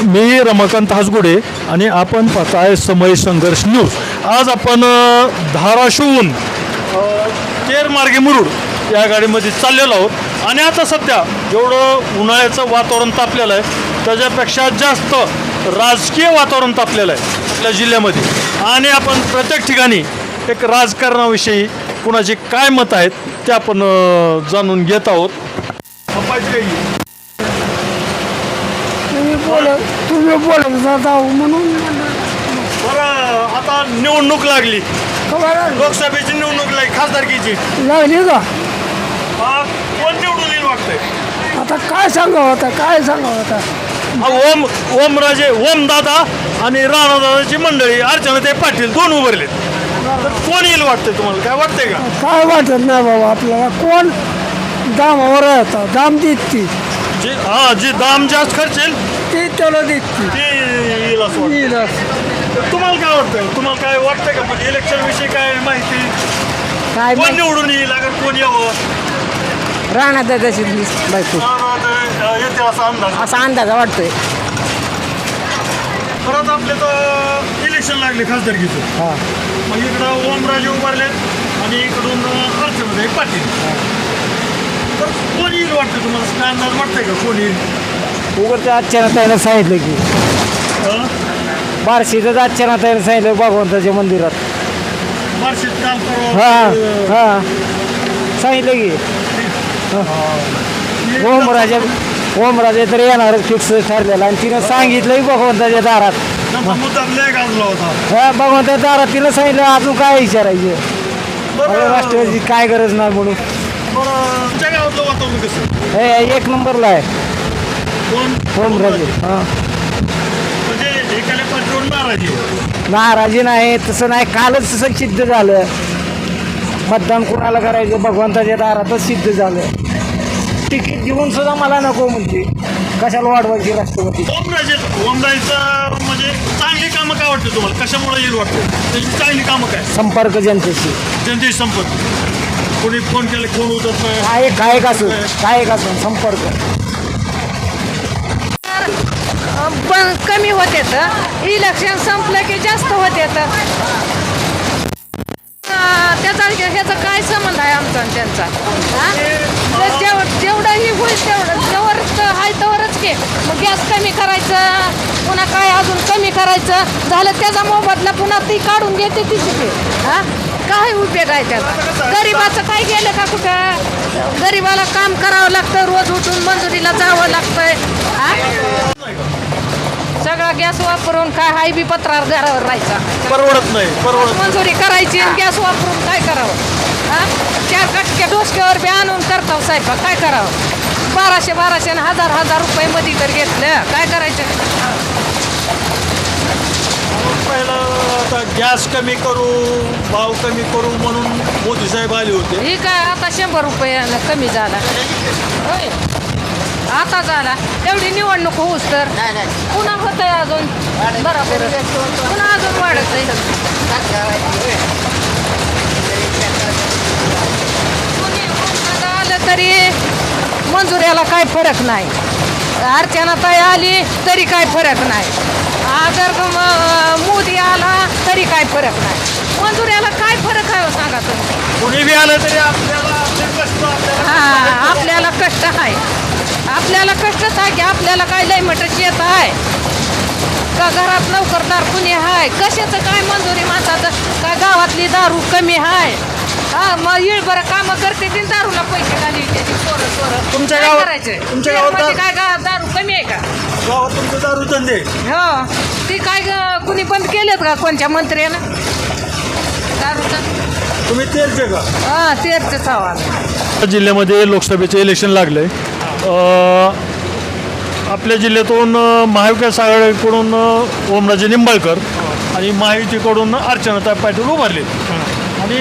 मी रमाकांत हासगुडे आणि आपण पाहताय समय संघर्ष न्यूज. आज आपण धाराशिवहून अ, मुरुड या गाडीमध्ये चाललेलो आहोत. आणि आता सध्या जेवढं उन्हाळ्याचं वातावरण तापलेलं आहे. त्याच्यापेक्षा जास्त राजकीय वातावरण तापलेलं आहे आपल्या जिल्ह्यामध्ये. आणि आपण प्रत्येक ठिकाणी एक राजकारणाविषयी कुणाचे काय मत आहेत ते आपण जाणून घेत आहोत. तुम्ही बोलत तुम्ही बोलत जाता म्हणून. बरं आता निवडणूक लागली. खबर लोकसभेची निवडणूक लागली खासदारकीची. लागली का? हा, कोण निवडून येईल वाटतंय? आता काय सांगावं आता काय सांगावं आता? हा, ओम ओमराजे ओम दादा आणि राणा दादाची मंडळी अर्चनाताई पाटील दोन उभारले तर कोण येईल वाटतंय तुम्हाला? काय वाटतंय का? काय वाटत नाही बाबा आपल्याला कोण दामावर राहता दाम देत ती. जे हा जे दाम जास्त खर्चेल ते त्याला देत ती येईल असं वाटतं येईल तर तुम्हाला काय वाटतंय तुम्हाला काय वाटतंय का म्हणजे इलेक्शन विषयी काय माहिती काय कोण निवडून येईल अगर कोण यावं राहणार त्याची बायको हा, ते, येते असा अंदाज असा अंदाज वाटतोय परत आपले तर इलेक्शन लागले खासदारकीचं हा मग इकडं ओमराजे उभारलेत आणि इकडून अर्चनाताई पाटील तर कोण येईल वाटतं तुम्हाला? अंदाज वाटतंय का? कोण येईल? आजच्या त्यानं सांगितलं की. हं? बारशीचं आजच्या त्यानं सांगितलं भगवंताच्या मंदिरात. काल हा हा. सांगितलं की. हे- ओमराजे ओमराजे तर येणार फिक्स ठरलेला. आणि तिनं सांगितलंही भगवंताच्या दारात. त्यांचा मुद्दा लय गाजला होता. हा भगवंताच्या दारात तिनं सांगितलं अजून काय विचारायचे? बरं. राष्ट्रवादी काय गरज नाही म्हणून. बरं गावातलं वातावरण कसं हे एक नंबरला आहे. कोण? ओमराजे हा. म्हणजे एखाद्या पाठीवर नाराजी. नाराजी नाही तसं नाही. कालच तसं सिद्ध झालं. मतदान कोणाला करायचं? भगवंताच्या दारातच सिद्ध झालं. तिकीट देऊन सुद्धा मला नको म्हणते कशाला वाढवायची राष्ट्रपती? ओमराजे ओमराजेचं म्हणजे चांगली कामं काय वाटतं तुम्हाला? कशामुळे येईल वाटतं? त्याची चांगली कामं काय? संपर्क जनतेशी. जनतेशी संपर्क. कोणी फोन केले फोन उचलत नाही. काय काय असो काय असो संपर्क. पण कमी होते तर इलेक्शन संपलं की जास्त होते तर त्याचा ह्याचा काय संबंध आहे आमचा आणि त्यांचा? हा? जेव- जेवढंही होईल तेवढं. जेवर आहे तेवढंच की. मग गॅस कमी करायचं पुन्हा काय अजून कमी करायचं? झालं त्याचा मोबदला पुन्हा ती काढून घेते तीच की हा? काय उपयोग आहे त्याचा गरीबाचं काय गेलं का कुठं? गरीबाला काम करावं लागतं रोज उठून मंजुरीला जावं लागतंय. हा सगळा गॅस वापरून काय हाय बी पत्रावर घरावर राहायचा. परवडत नाही परवडत मंजुरी करायची गॅस वापरून काय करावं? हा चार कटके डोसक्यावर बी आणून करताव स्वयंपाक काय करावं? बाराशे बाराशे आणि हजार हजार रुपये मध्ये तर घेतलं. काय करायचं? गॅस कमी करू भाव कमी करू म्हणून मोदी साहेब आले होते. ही काय आता शंभर रुपयानं कमी झाला. होय. आता झाला. एवढी निवडणूक होऊस तर? पुन्हा होत आहे अजून? बरोबर. पुन्हा अजून वाढत आहे कोणी कोणाला आलं तरी मंजुऱ्याला काय फरक नाही. अर्चना ताई आली तरी काय फरक नाही. म- मोदी आला तरी काय फरक नाही. मंजुऱ्याला काय फरक आहे हो सांगा तुम्ही? कोणी बी आलं तरी आपल्याला आपले कष्ट आपल्याला हा आपल्याला कष्ट आहे. आपल्याला कष्टच आहे की आपल्याला काय लय मटच येत आहे? का घरात नोकरदार कुणी आहे कशाचं काय मंजुरी माणसाचं? का गावातली दारू कमी आहे हा मग येळ बरं कामं करते ती दारूला पैसे घाली त्याची पोरं सोरं तुमच्या काय गावात- करायचं तुमच्या गावात दारू- काय गावात दारू कमी आहे का? गावात तुमचे दारू धंदे हो. ती काय ग- कुणी बंद केलेत का? कोणत्या मंत्र्यानं? दारूचं तुम्ही तेलचे का? हा तेरचं आवाज जिल्ह्यामध्ये लोकसभेचे इलेक्शन लागले आपल्या जिल्ह्यातून अ, महाविकास आघाडीकडून ओमराजे निंबाळकर आणि महायुतीकडून अर्चनाताई पाटील उभारले. आणि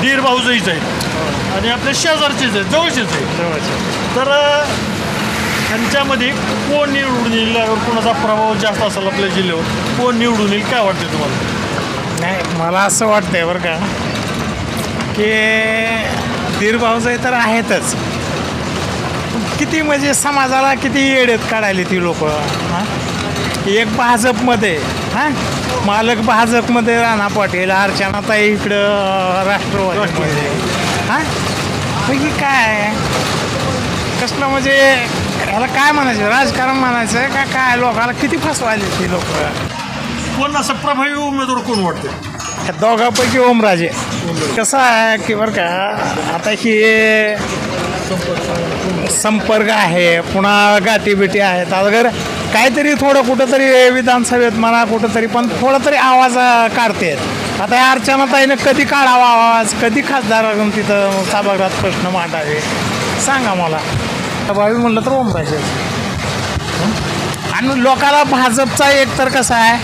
दीर भाऊजईच आहेत. आणि आपल्या शेजारचेच आहेत जवळचेच आहेत. तर त्यांच्यामध्ये ह्यांच्यामध्ये कोण निवडून येईल कोणाचा प्रभाव जास्त असेल आपल्या जिल्ह्यावर कोण निवडून येईल काय वाटतं तुम्हाला? नाही मला असं वाटतंय बरं का की दीर भाऊजाई तर आहेतच. किती म्हणजे समाजाला किती येड्यात काढायले ती लोक एक भाजपमध्ये हां? मालक भाजपमध्ये राणा पाटील अर्चनाताई इकडं राष्ट्रवादीमध्ये हां? ही काय? कसलं म्हणजे ह्याला काय म्हणायचं? राजकारण म्हणायचं का काय? लोकाला किती फसवायले ती लोक? कोण असं प्रभावी उमेदवार कोण वाटते दोघांपैकी ओमराजे. कसं आहे की बरं का आता ही संपर्क आहे पुन्हा गाठीबिटी आहेत. अगर काहीतरी थोडं कुठंतरी विधानसभेत म्हणा कुठंतरी पण थोडं तरी आवाज काढतेत आता या अर्चनाताईनं कधी काढावा आवाज कधी खासदार तिथं सभागृहात प्रश्न मांडावे? सांगा मला. प्रभावी म्हणलं तर ओमराजे आणि लोकाला भाजपचा एक तर कसा आहे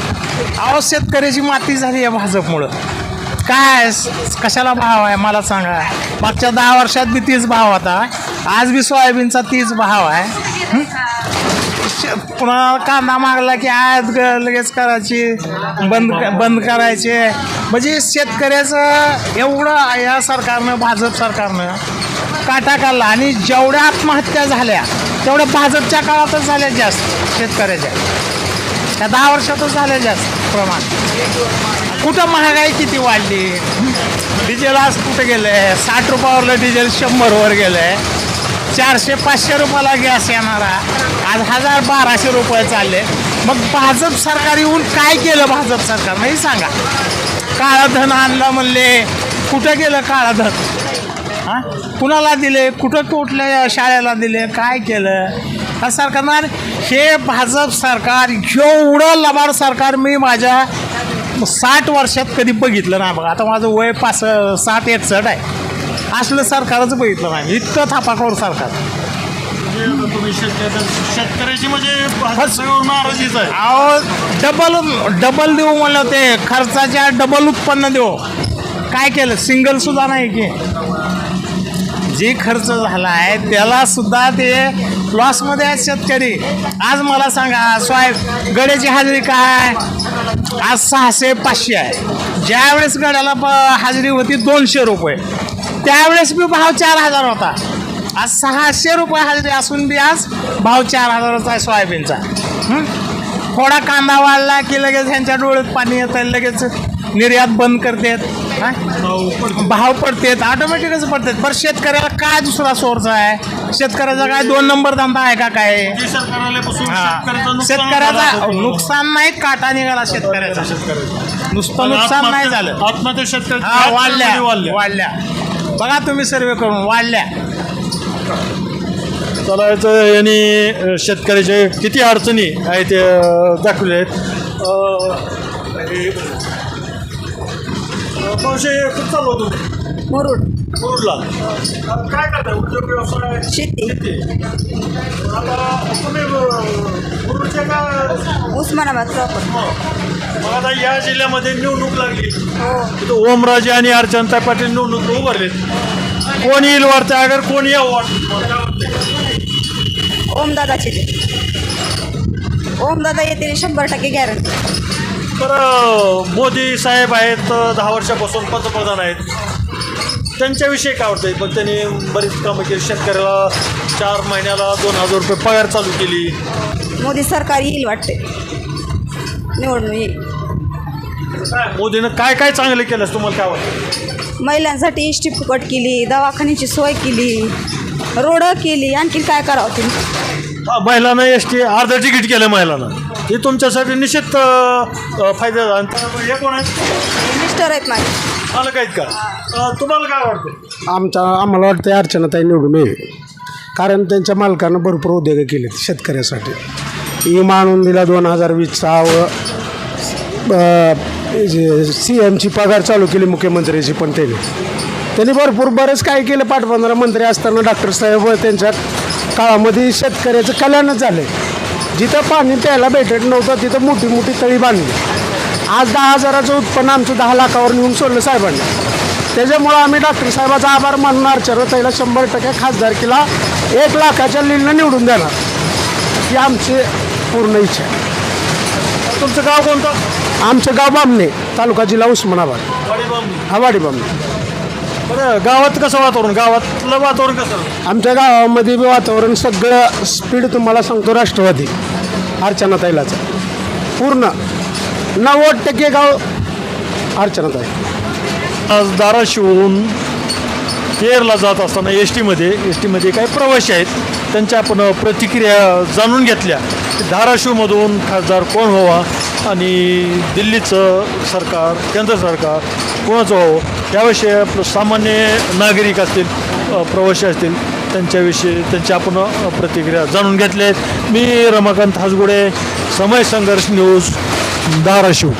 अहो शेतकऱ्याची माती झाली आहे भाजपमुळं. काय कशाला भाव आहे मला सांगा. मागच्या दहा वर्षात बी तीच भाव होता. आज बी सोयाबीनचा तीच भाव आहे. पुन्हा कांदा मागला की आज लगेच करायची बंद बंद करायचे. म्हणजे शेतकऱ्याचं एवढं या सरकारनं भाजप सरकारनं काटा काढला. आणि जेवढ्या आत्महत्या झाल्या तेवढ्या भाजपच्या काळातच झाल्या जास्त शेतकऱ्याच्या. त्या दहा वर्षातच झाल्या जास्त प्रमाण. कुठं महागाई किती वाढली? डिझेल आज कुठं गेलं आहे साठ रुपयावरलं डिझेल शंभरवर गेलं आहे चारशे पाचशे रुपयाला गॅस येणारा. आज हजार बाराशे रुपये चालले. मग भाजप सरकार येऊन काय केलं भाजप सरकारनं हे सांगा. काळं धन आणलं म्हणले. कुठं गेलं काळं धन? हां? कुणाला दिले? कुठं कुठल्या शाळेला दिले? काय केलं? हा सरकारनं हे भाजप सरकार एवढं लबाड सरकार मी माझ्या साठ वर्षात कधी बघितलं नाही बघा. आता माझं वय पाच साठ एकसठ आहे. असलं सरकारच बघितलं नाही. इतकं थापाखोर सरकार. म्हणजे शेतकऱ्याची म्हणजे अहो डबल डबल देऊ म्हणलं ते. खर्चाच्या डबल उत्पन्न देऊ. काय केलं? सिंगल सुद्धा नाही की. जे खर्च झाला आहे त्याला सुद्धा ते लॉसमध्ये आहेत शेतकरी. आज मला सांगा स्वाय गड्याची हाजरी काय? आज सहाशे पाचशे आहे. ज्यावेळेस गड्याला प हाजरी होती दोनशे रुपये. त्यावेळेस बी भाव चार हजार होता. आज सहाशे रुपये हाजरी असून बी आज भाव चार हजाराचा आहे सोयाबीनचा. थोडा कांदा वाढला की लगेच ह्यांच्या डोळ्यात पाणी येतं लगेच निर्यात बंद करतात. भाव पडतेत ऑटोमॅटिकच पडतात. बरं शेतकऱ्याला काय दुसरा सोर्स आहे? शेतकऱ्याचा काय दोन नंबर धंदा आहे का काय? हा. शेतकऱ्याचं नुकसान नाही काटा निघाला शेतकऱ्याचा. शेतकऱ्याचं. नुसतं नुकसान नाही झालं. आत्महत्या शेतकऱ्याच्या हा आत्महत्या वाढल्या वाढल्या. वाढल्या. बघा तुम्ही सर्वे करून वाढल्या. चालायचं यांनी शेतकऱ्याचे किती अडचणी आहेत दाखवले आहेत. हे- मावशी कुठं चाललो तुम्ही मुरुड. मुरुडला. काय करताय? उद्योग व्यवसाय? शेती. शेती. आता तुम्ही अ, मुरुडचे का? उस्मानाबाद प्रॉपर मग आता या जिल्ह्यामध्ये निवडणूक लागली. हो. तिथं ओमराजे आणि अर्चनताई पाटील निवडणूक उभारलेत कोण येईल वाटतं? अगर कोण यावं वाटतं ओमदादाचे ओमदादा येतील शंभर टक्के गॅरंटी तर मोदी साहेब आहेत दहा वर्षापासून पंतप्रधान आहेत. त्यांच्याविषयी काय वाटतं पण त्यांनी बरीच कामं केली. शेतकऱ्याला चार महिन्याला दोन हजार रुपये पगार चालू केली. मोदी सरकार येईल वाटते निवडणूक येईल. मोदीनं काय काय चांगलं केलं तुम्हाला काय वाटतं महिलांसाठी इष्टी फुकट केली दवाखान्याची सोय केली रोड केली. आणखी काय करावं तुम्ही? महिलांना एस टी अर्ध तिकीट केलं महिलांना. हे तुमच्यासाठी निश्चित अ, फायदा झाला. हे कोण आहे मिस्टर आहेत माझे. मालक आहेत का? अ, तुम्हाला काय वाटतं? आमचा आम्हाला वाटतं अर्चनाताई निवडून येईल. कारण त्यांच्या मालकानं भरपूर उद्योग केलेत शेतकऱ्यासाठी. विमा आणून दिला दोन हजार वीसचा व सी एमची पगार चालू केली मुख्यमंत्र्याची पण त्यांनी. त्यांनी भरपूर बरंच काय केलं. पाटबंधारा मंत्री असताना डॉक्टर साहेब त्यांच्या काळामध्ये शेतकऱ्याचं कल्याणच झालं जिथं पाणी प्यायला भेटत नव्हतं तिथं मोठी मोठी तळी बांधली. आज दहा हजाराचं उत्पन्न आमचं दहा लाखावर नेऊन सोडलं साहेबांना. त्याच्यामुळं आम्ही डॉक्टर साहेबाचा आभार मानून अर्चनाताईला शंभर टक्के खासदारकीला एक लाखाच्या लीडनं निवडून देणार. ही आमची पूर्ण इच्छा आहे. तुमचं गाव कोणतं? आमचं गाव बामणे तालुका जिल्हा उस्मानाबाद. हवाडी बामणे. बरं गावात कसं वातावरण? गावातलं वातावरण कसं? आमच्या गावामध्ये बी वातावरण सगळं स्पीड तुम्हाला सांगतो राष्ट्रवादी अर्चनाताईलाच पूर्ण नव्वद टक्के गाव अर्चनाताई आज धाराशिवहून तेरला जात असताना एस टीमध्ये एस टीमध्ये काही प्रवासी आहेत त्यांच्या आपण प्रतिक्रिया जाणून घेतल्या. धाराशिवमधून खासदार कोण व्हावा? आणि दिल्लीचं सरकार केंद्र सरकार कोणाचं व्हावं? याविषयी सामान्य नागरिक असतील प्रवासी असतील त्यांच्याविषयी त्यांची आपण प्रतिक्रिया जाणून घेतल्या आहेत. मी रमाकांत हासगुडे समय संघर्ष न्यूज धाराशिव.